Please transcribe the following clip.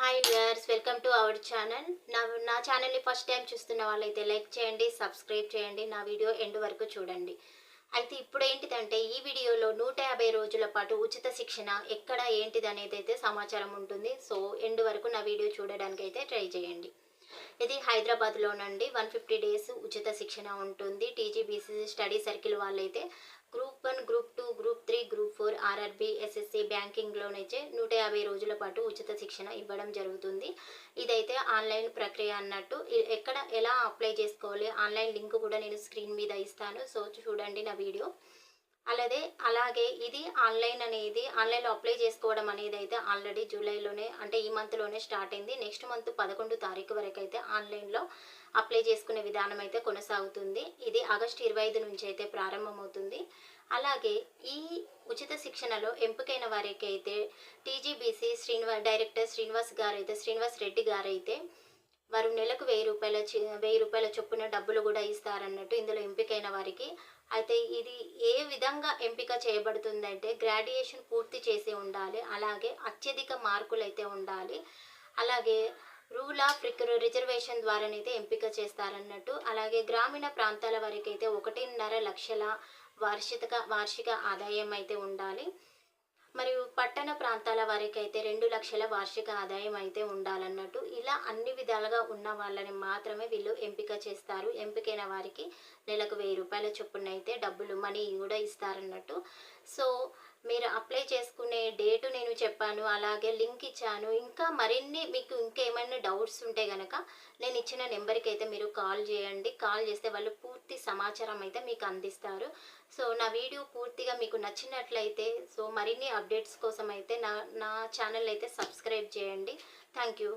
Hi viewers welcome to our channel నా నా ఛానల్ని ఫస్ట్ టైం చూస్తున్న వాళ్ళైతే లైక్ చేయండి సబ్స్క్రైబ్ చేయండి నా వీడియో ఎండ్ వరకు చూడండి. అయితే ఇప్పుడు ఏంటిదంటే ఈ వీడియోలో నూట యాభై రోజుల పాటు ఉచిత శిక్షణ ఎక్కడ ఏంటిది అనేది అయితే సమాచారం ఉంటుంది. సో ఎండ్ వరకు నా వీడియో చూడడానికి అయితే ట్రై చేయండి. ఇది హైదరాబాద్లోనండి వన్ ఫిఫ్టీ డేస్ ఉచిత శిక్షణ ఉంటుంది. టీజీబీసీ స్టడీ సర్కిల్ వాళ్ళైతే group one group two group three group four RRB SSC బ్యాంకింగ్లోనైతే నూట యాభై రోజుల పాటు ఉచిత శిక్షణ ఇవ్వడం జరుగుతుంది. ఇదైతే ఆన్లైన్ ప్రక్రియ అన్నట్టు. ఎక్కడ ఎలా అప్లై చేసుకోవాలి? ఆన్లైన్ లింక్ కూడా నేను స్క్రీన్ మీద ఇస్తాను. సో చూడండి నా వీడియో. అలాగే అలాగే ఇది ఆన్లైన్ అనేది ఆన్లైన్లో అప్లై చేసుకోవడం అనేది అయితే ఆల్రెడీ జూలైలోనే అంటే ఈ మంత్లోనే స్టార్ట్ అయింది. నెక్స్ట్ మంత్ పదకొండు తారీఖు వరకు అయితే ఆన్లైన్లో అప్లై చేసుకునే విధానం అయితే కొనసాగుతుంది. ఇది ఆగస్టు ఇరవై ఐదు నుంచి అయితే ప్రారంభమవుతుంది. అలాగే ఈ ఉచిత శిక్షణలో ఎంపికైన వారికి అయితే టీజీబీసీ శ్రీనివాస్ డైరెక్టర్ శ్రీనివాస్ గారు అయితే శ్రీనివాస్ రెడ్డి గారు అయితే వారు నెలకు వెయ్యి రూపాయల చి- వెయ్యి రూపాయల చొప్పున డబ్బులు కూడా ఇస్తారన్నట్టు ఇందులో ఎంపికైన వారికి. అయితే ఇది ఏ విధంగా ఎంపిక చేయబడుతుందంటే గ్రాడ్యుయేషన్ పూర్తి చేసి ఉండాలి. అలాగే అత్యధిక మార్కులు అయితే ఉండాలి. అలాగే రూల్ ఆఫ్ రిజర్వేషన్ ద్వారానైతే ఎంపిక చేస్తారన్నట్టు. అలాగే గ్రామీణ ప్రాంతాల వరకు అయితే ఒకటిన్నర లక్షల వార్షిక వార్షిక ఆదాయం అయితే ఉండాలి. మరియు పట్టణ ప్రాంతాల వారికి అయితే రెండు లక్షల వార్షిక ఆదాయం అయితే ఉండాలన్నట్టు. ఇలా అన్ని విధాలుగా ఉన్న వాళ్ళని మాత్రమే వీళ్ళు ఎంపిక చేస్తారు. ఎంపికైన వారికి నెలకు వెయ్యి రూపాయల చొప్పున అయితే డబ్బులు మనీ కూడా ఇస్తారన్నట్టు. సో మీరు అప్లై చేసుకునే డేటు చెప్పాను అలాగే లింక్ ఇచ్చాను. ఇంకా మరిన్ని మీకు ఇంకేమైనా డౌట్స్ ఉంటే కనుక నేను ఇచ్చిన నెంబర్కి అయితే మీరు కాల్ చేయండి. కాల్ చేస్తే వాళ్ళు పూర్తి సమాచారం అయితే మీకు అందిస్తారు. సో నా వీడియో పూర్తిగా మీకు నచ్చినట్లయితే సో మరిన్ని అప్డేట్స్ కోసం అయితే నా నా ఛానల్ అయితే సబ్స్క్రైబ్ చేయండి. Thank you.